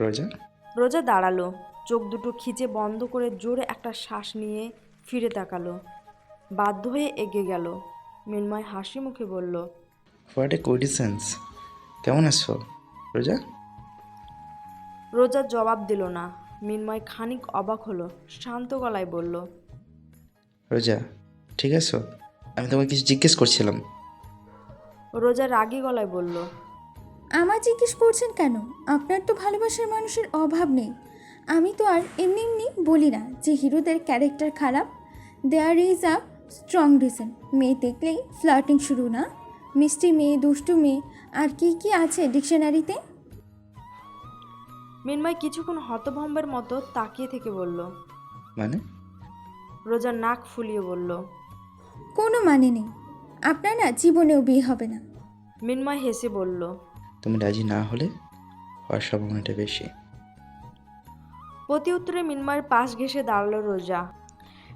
রোজা? রোজা দাঁড়াল চোখ দুটো খিচে বন্ধ করে জোরে একটা শ্বাস নিয়ে ফিরে তাকালো। বাধ্য হয়ে এগিয়ে গেল। মিনময় হাসি মুখে বলল হোয়াট এ কোডিসেন্স কেমন আছো রোজা? রোজা জবাব দিল না। মিনময় খানিক অবাক হলো শান্ত গলায় বলল রোজা ঠিক আছো? আমি তোমাকে কিছু জিজ্ঞেস করছিলাম। রোজা রাগী গলায় বলল আমার জিজ্ঞেস করছেন কেন? আপনার তো ভালোবাসার মানুষের অভাব নেই। আমি তো আর এমনি এমনি বলি না যে হিরোদের ক্যারেক্টার খারাপ। There is a strong reason মেয়ে দেখলেই ফ্লার্টিং শুরু না? মিষ্টি মেয়ে দুষ্টু মেয়ে আর কি কি আছে ডিকশনারিতে? মিনময় কিছুক্ষণ হতভম্বের মতো তাকিয়ে থেকে বলল মানে? রোজা নাক ফুলিয়ে বলল কোনো মানে নেই। আপনার না জীবনেও বিয়ে হবে না। মিনময় হেসে বলল তুমি রাজি না হলে হওয়ার সম্ভাবনাটা বেশি। প্রতি উত্তরে মিনময়ের পাশ ঘেসে দাঁড়াল রোজা।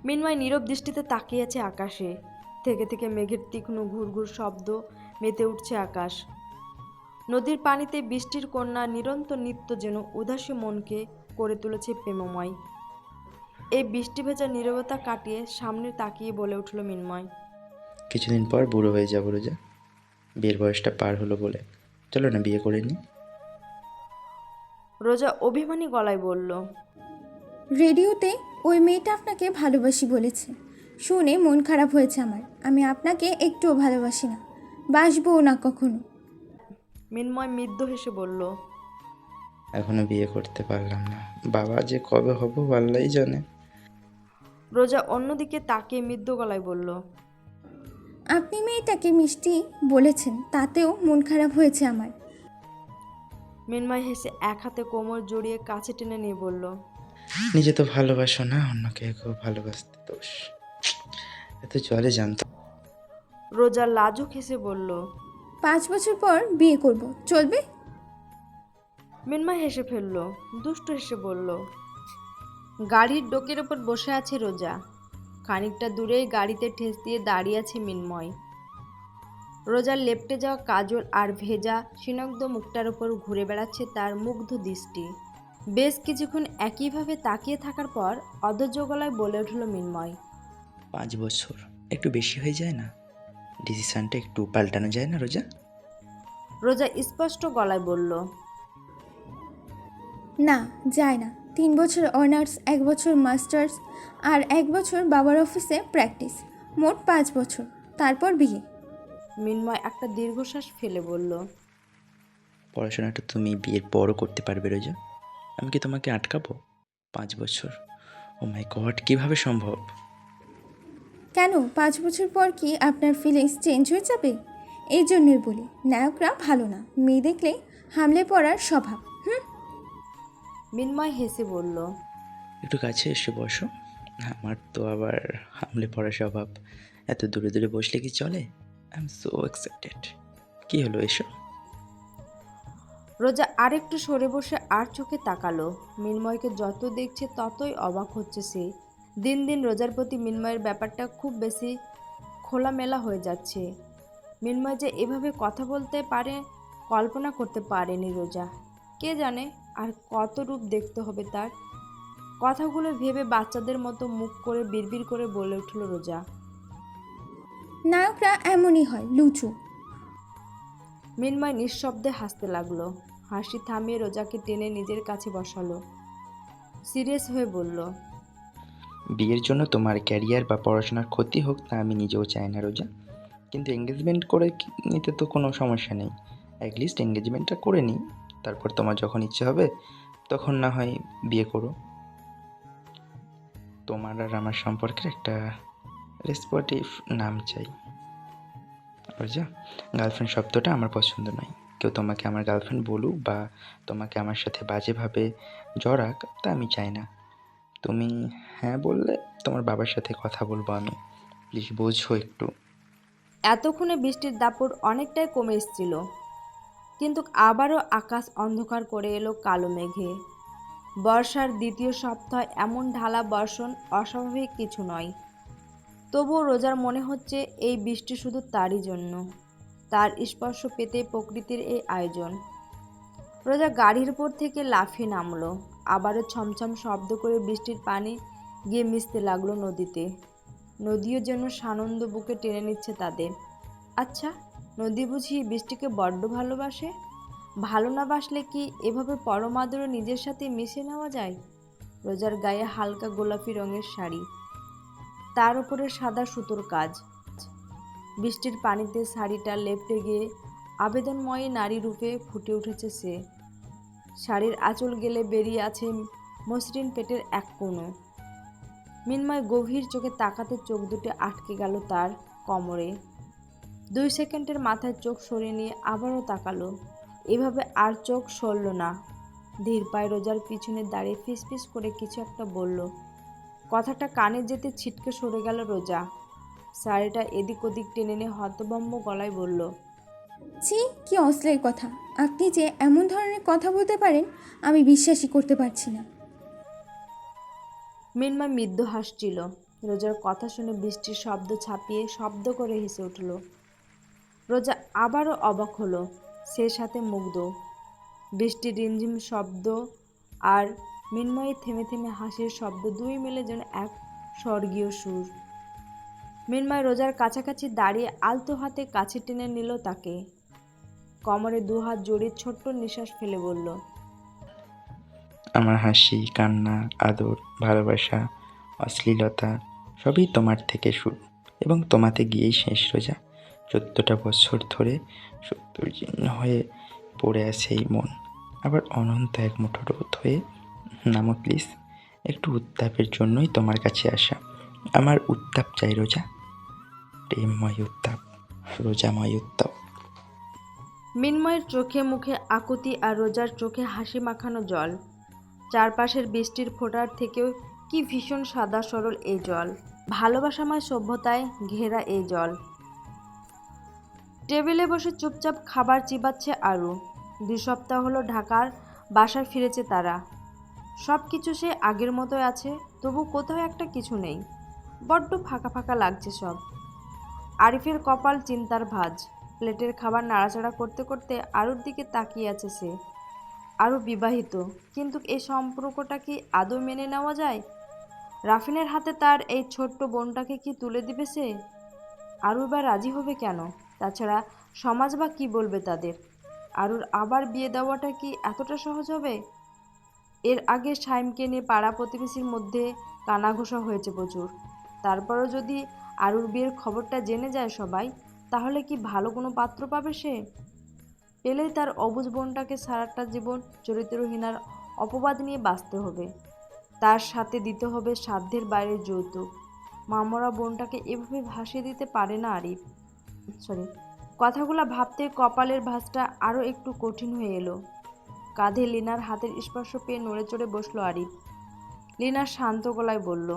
মিনময় নীরব দৃষ্টিতে তাকিয়ে আছে আকাশে। থেকে থেকে মেঘের তীক্ষ্ণ ঘুরঘুর শব্দ মেতে উঠছে আকাশ। নদীর পানিতে বৃষ্টির কন্যা নিরন্তর নৃত্য যেন উদাসী মনকে করে তুলেছে প্রেমময়। এই বৃষ্টি ভেজা নীরবতা কাটিয়ে সামনে তাকিয়ে বলে উঠল মিনময় কিছুদিন পর বুড়ো হয়ে যাব রোজা। বিয়ের বয়সটা পার হলো বলে চলো না বিয়ে করে নি। রোজা অভিমানী গলায় বলল রেডিওতে ওই মেয়েটা আপনাকে ভালোবাসি বলেছে। শুনে মন খারাপ হয়েছে আমার। আমি আপনাকে একটুও ভালোবাসি না। বাসবও না কখনো। মিনময় মৃদ্য হেসে বলল এখনও বিয়ে করতে পারলাম না। বাবা যে কবে হব আল্লাহই জানে। রোজা অন্যদিকে তাকিয়ে মৃদ্য গলায় বলল আপনি মেয়েটাকে মিষ্টি বলেছেন তাতেও মন খারাপ হয়েছে আমার। মিনময় হেসে এক হাতে কোমর জড়িয়ে কাছে টেনে নিয়ে বলল নিজে তো ভালোবাসো না অন্যকে খুব ভালোবাসতে দোষ। এত জলে জানতো। রোজা লাজুক হেসে বলল পাঁচ বছর পর বিয়ে করব চলবে? মিনময় হেসে ফেলল দুষ্ট হেসে বলল গাড়ির ডোকের ওপর বসে আছে রোজা। খানিকটা দূরেই গাড়িতে ঠেস দিয়ে দাঁড়িয়ে আছে মিনময়। রোজার লেপটে যাওয়া কাজল আর ভেজা সিনগ্ধ মুখটার ওপর ঘুরে বেড়াচ্ছে তার মুগ্ধ দৃষ্টি। বেশ কিছুক্ষণ একইভাবে তাকিয়ে থাকার পর অধৈর্য গলায় বলে উঠল মিনময় পাঁচ বছর একটু বেশি হয়ে যায় না? ডিসিশনটা একটু পাল্টানো যায় না রোজা? রোজা স্পষ্ট গলায় বলল না যায় না। তিন বছর অনার্স এক বছর মাস্টার্স আর এক বছর বাবার অফিসে প্র্যাকটিস। মোট পাঁচ বছর। তারপর বিয়ে। মিনময় একটা দীর্ঘশ্বাস ফেলে বলল পড়াশোনাটা তুমি বিয়ের পরও করতে পারবে রোজা। আমি কি তোমাকে আটকাবো? পাঁচ বছর? ও মাই গড কীভাবে সম্ভব? কেন? পাঁচ বছর পর কি আপনার ফিলিংস চেঞ্জ হয়ে যাবে? এই জন্যই বলি নায়করা ভালো না। মেয়ে দেখলেই হামলে পড়ার স্বভাব হুম? মিনময় হেসে বলল একটু কাছে এসে বসো। আমার তো আবার হামলে পড়া স্বভাব। এত দূরে দূরে বসলে কি চলে? আই এম সো এক্সাইটেড কি হলো এসো? রোজা আরেকটু সরে বসে আর চোখে তাকালো। মিনময়কে যত দেখছে ততই অবাক হচ্ছে সে। দিন দিন রোজার প্রতি মিনময়ের ব্যাপারটা খুব বেশি খোলামেলা হয়ে যাচ্ছে। মিনময় যে এভাবে কথা বলতে পারে কল্পনা করতে পারেনি রোজা। কে জানে আর কত রূপ দেখতে হবে তার? কথাগুলো ভেবে বাচ্চাদের মতো মুখ করে বিড়বিড় করে বলে উঠল রোজা। নায়করা এমনই হয় লুচু। মিনময় নিঃশব্দে হাসতে লাগল। হাসি থামিয়ে রোজাকে টেনে নিজের কাছে বসালো। সিরিয়াস হয়ে বলল বিয়ের জন্য তোমার ক্যারিয়ার বা পড়াশোনার ক্ষতি হোক তা আমি নিজেও চাই না রোজা। কিন্তু এঙ্গেজমেন্ট করে নিতে তো কোনো সমস্যা নেই। অ্যাটলিস্ট এঙ্গেজমেন্টটা করে নিই। তারপর তোমার যখন ইচ্ছে হবে, তখন না হয় বিয়ে করো। তোমার আর আমার সম্পর্কের একটা রেসপটিভ নাম চাই। রোজা গার্লফ্রেন্ড শব্দটা আমার পছন্দ নয়। কেউ তোমাকে আমার গার্লফ্রেন্ড বলুক বা তোমাকে আমার সাথে বাজেভাবে জড়াক, তা আমি চাই না। তুমি হ্যাঁ বললে তোমার বাবার সাথে কথা বলব আমি। প্লিজ বোঝো একটু। এতক্ষণে বৃষ্টির দাপট অনেকটাই কমে এসেছিল। কিন্তু আবারও আকাশ অন্ধকার করে এলো কালো মেঘে। বর্ষার দ্বিতীয় সপ্তাহ এমন ঢালা বর্ষণ অস্বাভাবিক কিছু নয়। তবুও রোজার মনে হচ্ছে এই বৃষ্টি শুধু তারই জন্য, তার স্পর্শ পেতে প্রকৃতির এই আয়োজন। রোজা গাড়ির উপর থেকে লাফিয়ে নামলো, আবারও ছমছম শব্দ করে বৃষ্টির পানি গিয়ে মিশতে লাগল নদীতে। নদীও যেন সানন্দ বুকে টেনে নিচ্ছে তাদের। আচ্ছা নদী বুঝি বৃষ্টিকে বড্ড ভালোবাসে? ভালো না বাসলে কি এভাবে পরমাদরে নিজের সাথে মিশে নেওয়া যায়? রোজার গায়ে হালকা গোলাপি রঙের শাড়ি। তার উপরে সাদা সুতোর কাজ। বৃষ্টির পানিতে শাড়িটা লেপটে গিয়ে আবেদনময়ী নারী রূপে ফুটে উঠেছে সে। শাড়ির আঁচল গেলে বেরিয়ে আছে মসৃণ পেটের এক কোণো। মিনময় গভীর চোখে তাকাতে চোখ দুটো আটকে গেল তার কোমরে। দুই সেকেন্ডের মাথায় চোখ সরিয়ে নিয়ে আবারও তাকালো। এভাবে আর চোখ সরল না। ধীর পায়ে রোজার পিছনে দাঁড়িয়ে ফিসফিস করে কিছু একটা বলল। কথাটা কানে যেতে ছিটকে সরে গেল রোজা। শাড়িটা এদিক ওদিক টেনে নিয়ে হতবম্ব গলায় বলল ছি কি অশ্লীল কথা। আপনি যে এমন ধরনের কথা বলতে পারেন আমি বিশ্বাসই করতে পারছি না। মিনময় মৃদু হাসছিল। রোজার কথা শুনে বৃষ্টির শব্দ ছাপিয়ে শব্দ করে হেসে উঠল। রোজা আবারও অবাক হলো, সে সাথে মুগ্ধ। বৃষ্টির রিমঝিম শব্দ আর মিনময়ের থেমে থেমে হাসির শব্দ দুই মিলে যেন এক স্বর্গীয় সুর। মিনময় রোজার কাছাকাছি দাঁড়িয়ে আলতো হাতে কাছে টেনে নিল তাকে। কোমরে দু হাত জড়িয়ে ছোট্ট নিঃশ্বাস ফেলে বলল, আমার হাসি, কান্না, আদর, ভালোবাসা, অশ্লীলতা সবই তোমার থেকে শুরু এবং তোমাতে গিয়েই শেষ রোজা। চোদ্দটা বছর ধরে সত্তর জীর্ণ হয়ে পড়ে আছে এই মন। আবার অনন্ত এক মুঠো রোদ হয়ে নামো প্লিজ একটু উত্তাপের জন্যই তোমার কাছে আসা। আমার উত্তাপ চাই রোজা। প্রেমময় উত্তাপ, রোজাময় উত্তাপ। মিনময়ের চোখে মুখে আকুতি আর রোজার চোখে হাসি মাখানো জল। চারপাশের বৃষ্টির ফোঁটার থেকেও কি ভীষণ সাদা সরল এই জল। ভালোবাসাময় সভ্যতায় ঘেরা এই জল। টেবিলে বসে চুপচাপ খাবার চিবাচ্ছে আরু। দুই সপ্তাহ হলো ঢাকার, বাসায় ফিরেছে তারা। সব কিছু সে আগের মতোই আছে, তবু কোথাও একটা কিছু নেই। বড্ড ফাঁকা ফাঁকা লাগছে সব। আরিফের কপাল চিন্তার ভাঁজ। প্লেটের খাবার নাড়াচাড়া করতে করতে আরুর দিকে তাকিয়ে আছে সে। আরও বিবাহিত, কিন্তু এই সম্পর্কটা কি আদৌ মেনে নেওয়া যায়? রাফিনের হাতে তার এই ছোট্ট বোনটাকে কি তুলে দিবে সে? আরুর বা রাজি হবে কেন? তাছাড়া সমাজ বা কী বলবে তাদের? আরুর আবার বিয়ে দেওয়াটা কি এতটা সহজ হবে? এর আগে সাইমকে নিয়ে পাড়া প্রতিবেশীর মধ্যে কানাঘোষা হয়েছে প্রচুর। তারপরও যদি আরুর বিয়ের খবরটা জেনে যায় সবাই, তাহলে কি ভালো কোনো পাত্র পাবে সে? পেলেই তার অবুজ বোনটাকে সারাটা জীবন চরিত্রহীনার অপবাদ নিয়ে বাঁচতে হবে। তার সাথে দিতে হবে সাধ্যের বাইরে যৌতুক। মামরা বোনটাকে এভাবে ভাসিয়ে দিতে পারে না আরিফ। সরি কথাগুলো ভাবতে কপালের ভাঁজটা আরও একটু কঠিন হয়ে এলো। কাঁধে লিনার হাতের স্পর্শ পেয়ে নড়ে চড়ে বসল আরিফ। লিনা শান্ত গলায় বলল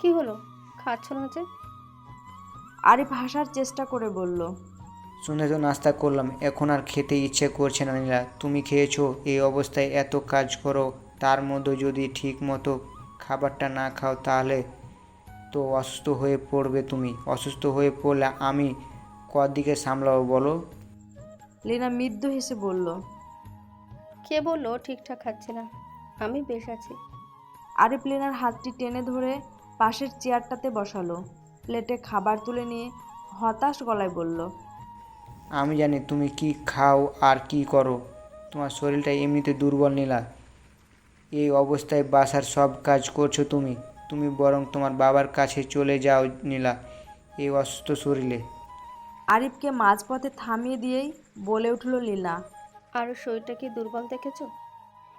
কি হলো? খাচ্ছ না যে? আরিফ হাসার চেষ্টা করে বলল শুনে তো নাস্তা করলাম এখন আর খেতে ইচ্ছে করছে না নীলা। তুমি খেয়েছো এই অবস্থায় এত কাজ করো তার মধ্যে যদি ঠিক মতো খাবারটা না খাও তাহলে তো অসুস্থ হয়ে পড়বে তুমি। অসুস্থ হয়ে পড়লে আমি কদিকে সামলাবো বলো? লিনা মৃদু হেসে বলল কে বলল ঠিকঠাক খাচ্ছে না? আমি বেশ আছি। আরিফ লিনার হাতটি টেনে ধরে পাশের চেয়ারটাতে বসালো। প্লেটে খাবার তুলে নিয়ে হতাশ গলায় বলল আমি জানি তুমি কি খাও আর কি করো। তোমার শরীরটা এমনিতে দুর্বল নীলা। এই অবস্থায় বাসার সব কাজ করছ তুমি। তুমি বরং তোমার বাবার কাছে চলে যাও নীলা এই অসুস্থ শরীরে। আরিফকে মাঝপথে থামিয়ে দিয়েই বলে উঠল লীনা আর শরীরটা কি দুর্বল দেখেছ?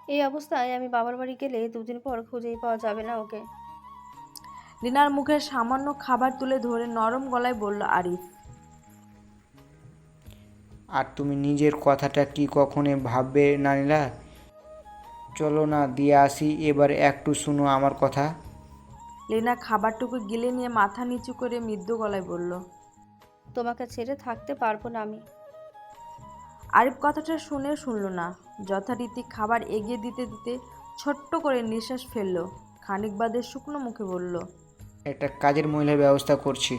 এই অবস্থায় আমি বাবার বাড়ি গেলে দুদিন পর খুঁজেই পাওয়া যাবে না ওকে। লীনার মুখে সামান্য খাবার তুলে ধরে নরম গলায় বলল আরিফ আর তুমি নিজের কথাটা কি কখনো ভাববে না নীলা? চলো না দিয়ে আসি এবার একটু শুনো আমার কথা। লিনা খাবারটুকু গিলে নিয়ে মাথা নিচু করে মৃদু গলায় বলল তোমাকে ছেড়ে থাকতে পারব না আমি। আরিফ কথাটা শুনে শুনল না। যথারীতি খাবার এগিয়ে দিতে দিতে ছোট্ট করে নিঃশ্বাস ফেলল। খানিক বাদে শুকনো মুখে বলল একটা কাজের মহিলার ব্যবস্থা করছি।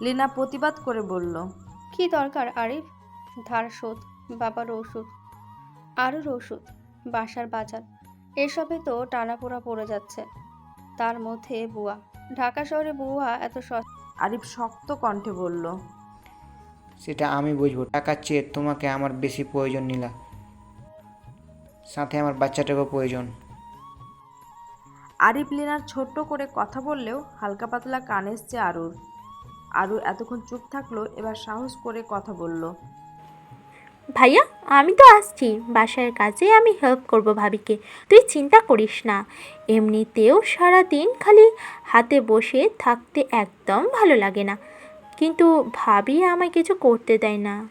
লিনা প্রতিবাদ করে বলল কি দরকার আরিফ? ধার শোধ বাবার ওষুধ আরও ওষুধ বাসার বাজার। এসবে তো টানাপোড়া পড়ে যাচ্ছে। তার মধ্যে বুয়া। ঢাকা শহরে বুয়া এত সস্তা আরিফ শক্ত কণ্ঠে বলল সেটা আমি বুঝব। টাকার চেয়ে তোমাকে আমার বেশি প্রয়োজন নীলা। সাথে আমার বাচ্চাটাকেও প্রয়োজন। আরিফ লিনার ছোট্ট করে কথা বললেও হালকা পাতলা কানে এসছে আরুর। আরু এতক্ষণ চুপ থাকল এবার সাহস করে কথা বলল ভাইয়া আমি তো আসছি। বাসার কাজে আমি হেল্প করব ভাবিকে। তুই চিন্তা করিস না। এমনিতেও সারাদিন খালি হাতে বসে থাকতে একদম ভালো লাগে না। কিন্তু ভাবি আমায় কিছু করতে দেয় না।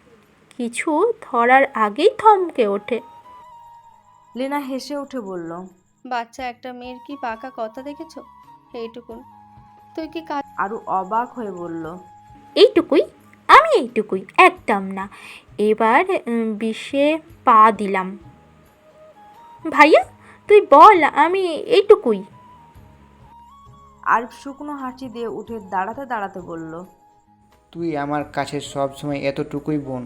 কিছু ধরার আগেই থমকে ওঠে। লিনা হেসে উঠে বলল বাচ্চা একটা মেয়ের কি পাকা কথা দেখেছ? এইটুকুন। তুই কি কাজ আরু অবাক হয়ে বলল এইটুকুই? আমি এইটুকুই একদম না। এবার বিষে পা দিলাম। ভাইয়া তুই বল আমি এইটুকুই। আরিফ শুকনো হাসি দিয়ে উঠে দাঁড়াতে দাঁড়াতে বলল তুই আমার কাছে সব সময় এতটুকুই বোন।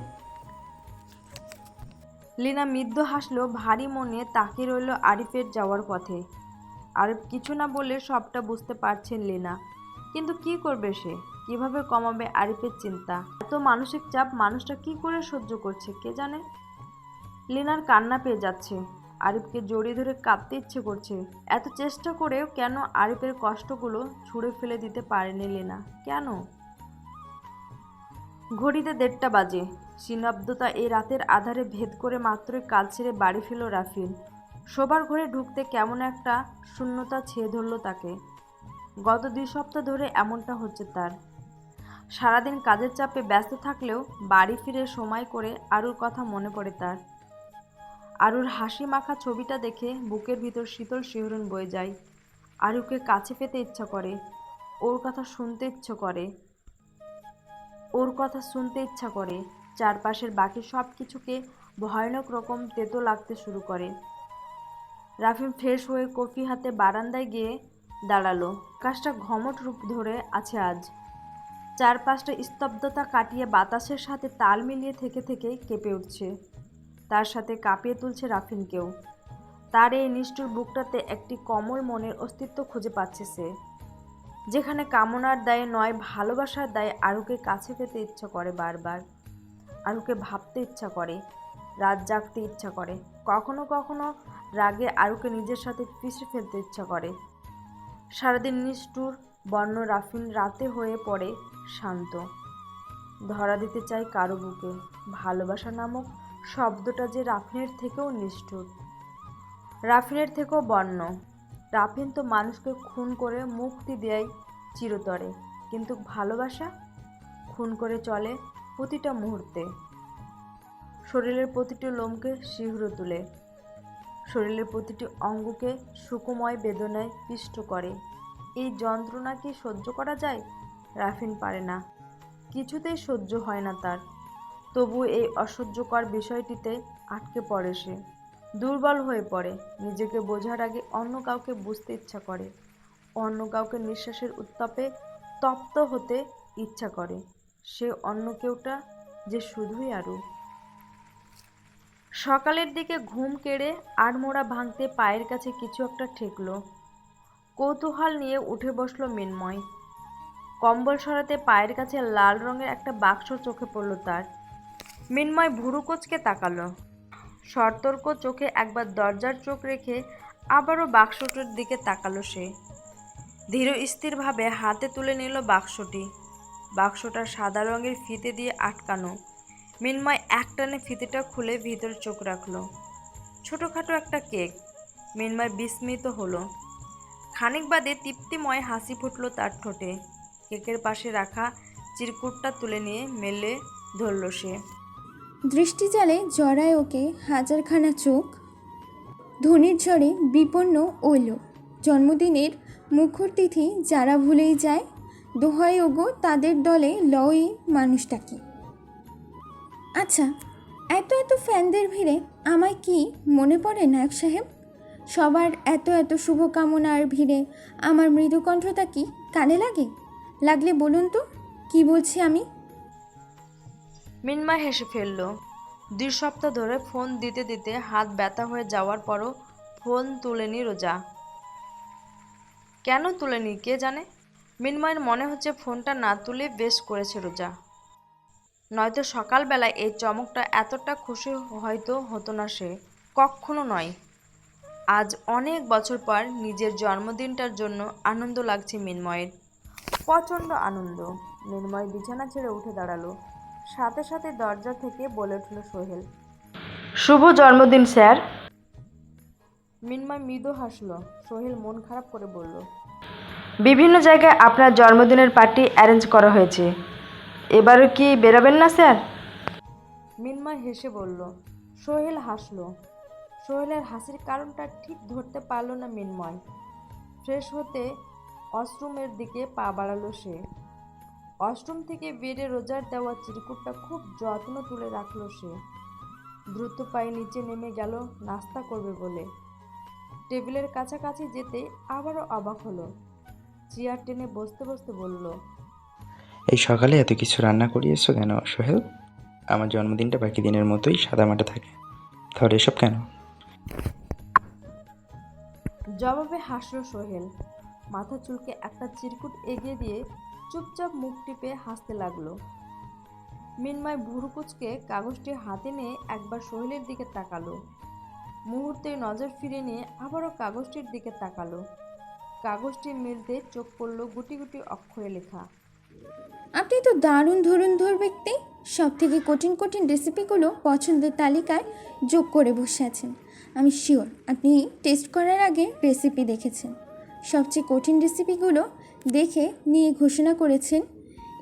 লিনা মৃদ্য হাসলো ভারী মনে তাকিয়ে রইল আরিফের যাওয়ার পথে। আরিফ কিছু না বলে সবটা বুঝতে পারছেন লিনা কিন্তু কি করবে সে? কীভাবে কমাবে আরিফের চিন্তা? এত মানসিক চাপ মানুষটা কি করে সহ্য করছে, কে জানে? লিনার কান্না পেয়ে যাচ্ছে। আরিফকে জড়িয়ে ধরে কাঁদতে ইচ্ছে করছে। এত চেষ্টা করেও কেন আরিফের কষ্টগুলো ছুঁড়ে ফেলে দিতে পারেনি লিনা? কেন? ঘড়িতে দেড়টা বাজে। সীনাব্দতা এই রাতের আধারে ভেদ করে মাত্রই কাজ ছেড়ে বাড়ি ফেল রাফিন। শোবার ঘরে ঢুকতে কেমন একটা শূন্যতা ছেয়ে ধরল তাকে। গত দুই সপ্তাহ ধরে এমনটা হচ্ছে তার। সারাদিন কাজের চাপে ব্যস্ত থাকলেও বাড়ি ফিরে সময় করে আরুর কথা মনে পড়ে তার। আরুর হাসি মাখা ছবিটা দেখে বুকের ভিতর শীতল শিহরণ বয়ে যায়। আরুকে কাছে পেতে ইচ্ছা করে। ওর কথা শুনতে ইচ্ছে করে। ওর কথা শুনতে ইচ্ছা করে। চারপাশের বাকি সব কিছুকে ভয়ানক রকম তেতো লাগতে শুরু করে। রাফিম ফ্রেশ হয়ে কফি হাতে বারান্দায় গিয়ে দাঁড়াল। কাজটা ঘমট রূপ ধরে আছে আজ। চারপাশটা স্তব্ধতা কাটিয়ে বাতাসের সাথে তাল মিলিয়ে থেকে থেকে কেঁপে উঠছে। তার সাথে কাঁপিয়ে তুলছে রাফিনকেও। তার এই নিষ্ঠুর বুকটাতে একটি কমল মনের অস্তিত্ব খুঁজে পাচ্ছে সে, যেখানে কামনার দায়ে নয়, ভালোবাসার দায়ে আরুকে কাছে পেতে ইচ্ছা করে বারবার। আরুকে ভাবতে ইচ্ছা করে, রাত জাগতে ইচ্ছা করে, কখনো কখনো রাগে আরুকে নিজের সাথে পিষে ফেলতে ইচ্ছা করে। সারাদিন নিষ্ঠুর, বর্ণ রাফিন রাতে হয়ে পড়ে শান্ত। ধরা দিতে চাই কারও বুকে। ভালোবাসা নামক শব্দটা যে রাফিনের থেকেও নিষ্ঠুর। রাফিনের থেকেও বর্ণ। রাফিন তো মানুষকে খুন করে মুক্তি দেয় চিরতরে। কিন্তু ভালোবাসা? খুন করে চলে প্রতিটা মুহূর্তে। শরীরের প্রতিটি লোমকে শিহরে তুলে। শরীরের প্রতিটি অঙ্গকে সুকুময় বেদনায় পিষ্ট করে। এই যন্ত্রণা কি সহ্য করা যায়? রাফিন পারে না। কিছুতেই সহ্য হয় না তার। তবু এই অসহ্যকর বিষয়টিতে আটকে পড়ে সে। দুর্বল হয়ে পড়ে। নিজেকে বোঝার আগে অন্য কাউকে বুঝতে ইচ্ছা করে। অন্য কাউকে নিঃশ্বাসের উত্তাপে তপ্ত হতে ইচ্ছা করে। সে অন্য কেউটা যে শুধুই আরু সকালের দিকে ঘুম কেড়ে আড়মোড়া ভাঙতে পায়ের কাছে কিছু একটা ঠেকলো। কৌতূহল নিয়ে উঠে বসল মিন্ময়। কম্বল সরাতে পায়ের কাছে লাল রঙের একটা বাক্স চোখে পড়ল তার। মিন্ময় ভুরু কোচকে তাকালো। সতর্ক চোখে একবার দরজার চোখ রেখে আবারও বাক্সটার দিকে তাকালো সে। ধীর স্থিরভাবে হাতে তুলে নিল বাক্সটি। বাক্সটা সাদা রঙের ফিতে দিয়ে আটকানো। মিনময় একটানে ফিতেটা খুলে ভিতরে চোখ রাখল। ছোটোখাটো একটা কেক। মিনময় বিস্মিত হলো। খানিক বাদে তৃপ্তিময় হাসি ফুটলো তার ঠোঁটে। কেকের পাশে রাখা চিরকুটটা তুলে নিয়ে মেলে ধরল সে। দৃষ্টি জালে জড়ায় ওকে হাজারখানা চোখ। ধনির ঝড়ে বিপন্ন ওইল। জন্মদিনের মুখর তিথি যারা ভুলেই যায়, দোহাই ওগো তাদের দলে লই মানুষটাকে। আচ্ছা এত এত ফ্যানদের ভিড়ে আমায় কি মনে পড়ে নায়ক সাহেব? সবার এত এত শুভকামনার ভিড়ে আমার মৃদু কণ্ঠটা কি কানে লাগে? লাগলে বলুন তো, কি বলছি আমি? মিনময় হেসে ফেলল। দুই সপ্তাহ ধরে ফোন দিতে দিতে হাত ব্যথা হয়ে যাওয়ার পরও ফোন তুলেনি রোজা। কেন তুলেনি, কে জানে? মিনময়ের মনে হচ্ছে ফোনটা না তুলে বেশ করেছে রোজা। নয়তো সকালবেলায় এই চমকটা এতটা খুশি হয়তো হতো না সে, কখনো নয়। আজ অনেক বছর পর নিজের জন্মদিনটার জন্য আনন্দ লাগছে মিনময়ের। প্রচণ্ড আনন্দ। মিনময় বিছানা ছেড়ে উঠে দাঁড়াল। সাথে সাথে দরজা থেকে বলে উঠল সোহেল শুভ জন্মদিন স্যার। মিনময় মৃদু হাসলো। সোহেল মন খারাপ করে বলল বিভিন্ন জায়গায় আপনার জন্মদিনের পার্টি অ্যারেঞ্জ করা হয়েছে। এবারও কি বেরাবেন না স্যার? মিনময় হেসে বলল সোহেল হাসলো। সোহেলের হাসির কারণটা ঠিক ধরতে পারল না মিনময় ফ্রেশ হতে ওয়াশরুমের দিকে পা বাড়ালো সে। ওয়াশরুম থেকে বেডে রোজার দেওয়া চিরকুটটা খুব যত্ন তুলে রাখল সে। দ্রুত পায়ে নিচে নেমে গেল নাস্তা করবে বলে। টেবিলের কাছাকাছি যেতে আবারও অবাক হলো। চেয়ার টেনে বসতে বসতে বলল এই সকালে এত কিছু রান্না করিয়েছো কেন সোহেল? আমার জন্মদিনটা বাকি দিনের মতোই সাদা সাদামাটা থাকে। তাহলে এসব কেন? জবাবে হাসল সোহেল। মাথা চুলকে একটা চিরকুট এগিয়ে দিয়ে চুপচাপ মুখ টিপে হাসতে লাগল। মিনময় ভুরুকুচকে কাগজটি হাতে নিয়ে একবার সোহেলের দিকে তাকালো। মুহূর্তে নজর ফিরে নিয়ে আবারও কাগজটির দিকে তাকালো। কাগজটি মিলতে চোখ পড়ল গুটি গুটি অক্ষরে লেখা। আপনি তো দারুণ ধরুন্ধর ব্যক্তি। সব থেকে কঠিন কঠিন রেসিপিগুলো পছন্দের তালিকায় যোগ করে বসে আছেন। আমি শিওর আপনি টেস্ট করার আগে রেসিপি দেখেছেন। সবচেয়ে কঠিন রেসিপিগুলো দেখে নিয়ে ঘোষণা করেছেন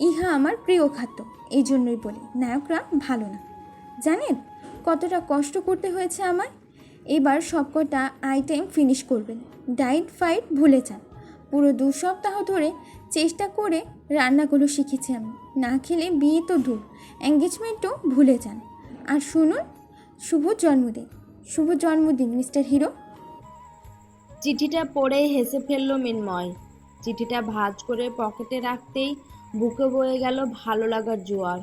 ইহা আমার প্রিয় খাদ্য, এই জন্যই বলি, নায়করা ভালো না। জানেন কতটা কষ্ট করতে হয়েছে আমায়? এবার সবকটা আইটেম ফিনিশ করবেন ডায়েট ফাইট ভুলে যান। পুরো দু সপ্তাহ ধরে চেষ্টা করে রান্নাগুলো শিখেছি আমি, না খেলে বিয়ে তো দূর এঙ্গেজমেন্টও ভুলে যান। আর শুনুন, শুভ জন্মদিন শুভ জন্মদিন মিস্টার হিরো। চিঠিটা পড়ে হেসে ফেলল মিনময়। চিঠিটা ভাজ করে পকেটে রাখতেই বুকে বয়ে গেল ভালো লাগার জোয়ার,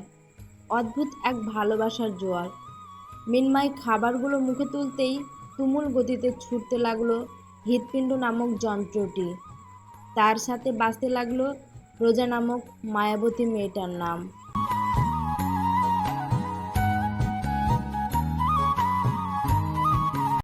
অদ্ভুত এক ভালোবাসার জোয়ার। মিনময় খাবারগুলো মুখে তুলতেই তুমুল গতিতে ছুটতে লাগল হৃৎপিণ্ড নামক যন্ত্রটি। তার সাথে বাঁচতে লাগল রোজা নামক মায়াবতী মেয়েটার নাম।